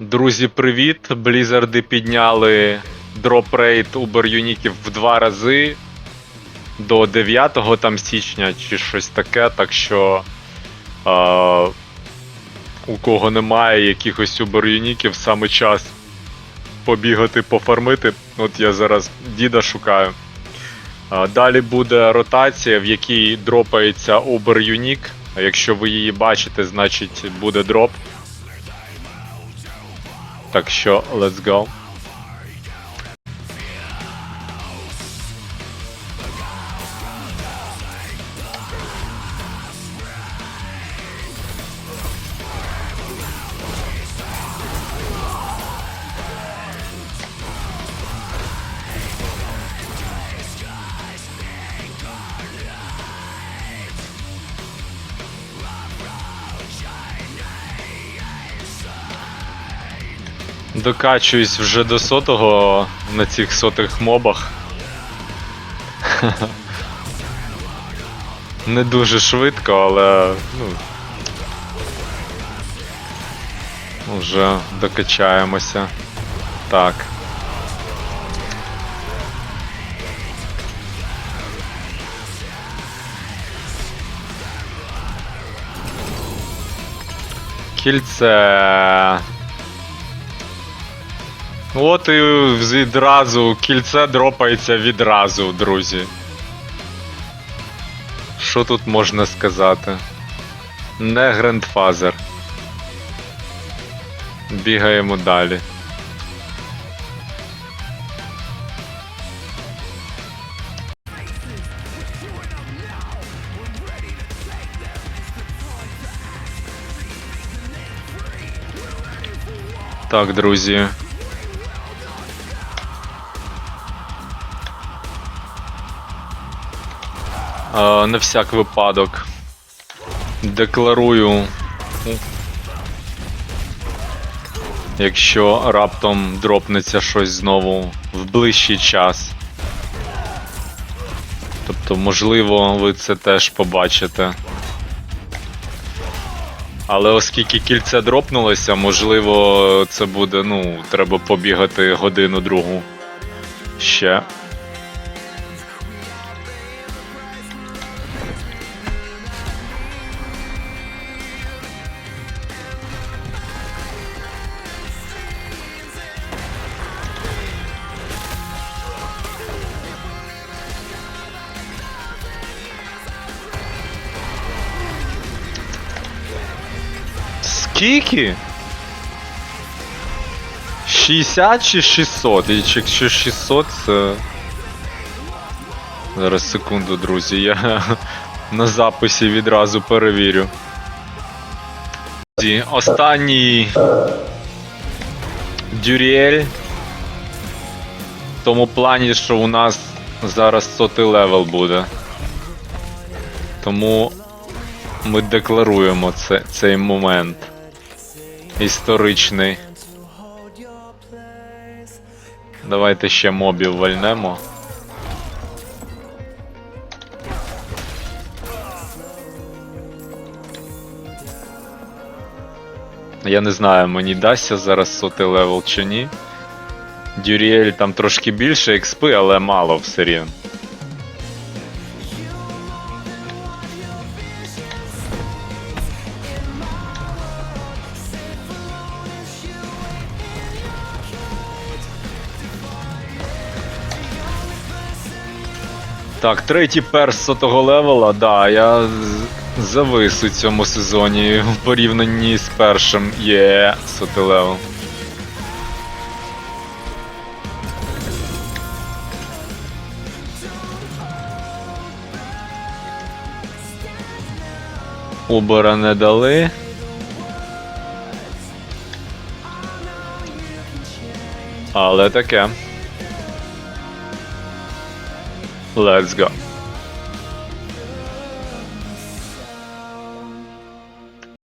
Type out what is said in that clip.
Друзі, привіт! Блізарди підняли дроп рейт Uber юніків в два рази до 9 там січня чи щось таке. Так що е, у кого немає якихось Uber юніків, саме час побігати, пофармити. От я зараз діда шукаю. Е, Далі буде ротація, в якій дропається Uber. А якщо ви її бачите, значить буде дроп. Так що, let's go. Докачуюсь вже до сотого на цих сотих мобах. Не дуже швидко, але ну. Вже докачаємося. Так. Кільце. От і відразу кільце дропається відразу, друзі. Що тут можна сказати? Не грандфазер. Бігаємо далі. Так, друзі. На всяк випадок. Декларую. Якщо раптом дропнеться щось знову в ближчий час. Тобто, можливо, ви це теж побачите. Але оскільки кільце дропнулося, можливо, це буде, ну, треба побігати годину другу. Ще. Скільки? 60 чи 600? І чи- Якщо 600, це. Зараз секунду, друзі, я на записі відразу перевірю. Останній Дюріель. В тому плані, що у нас зараз сотий левел буде. Тому ми декларуємо це, цей момент. Історичний. Давайте ще мобів вальнемо. Я не знаю, мені дасться зараз сотий левел чи ні. Дюріель там трошки більше експи, але мало все рівно. Так, третій перс сотого левела, да, я завис у цьому сезоні в порівнянні з першим є сотий левел. Убора не дали. Але таке. Let's go.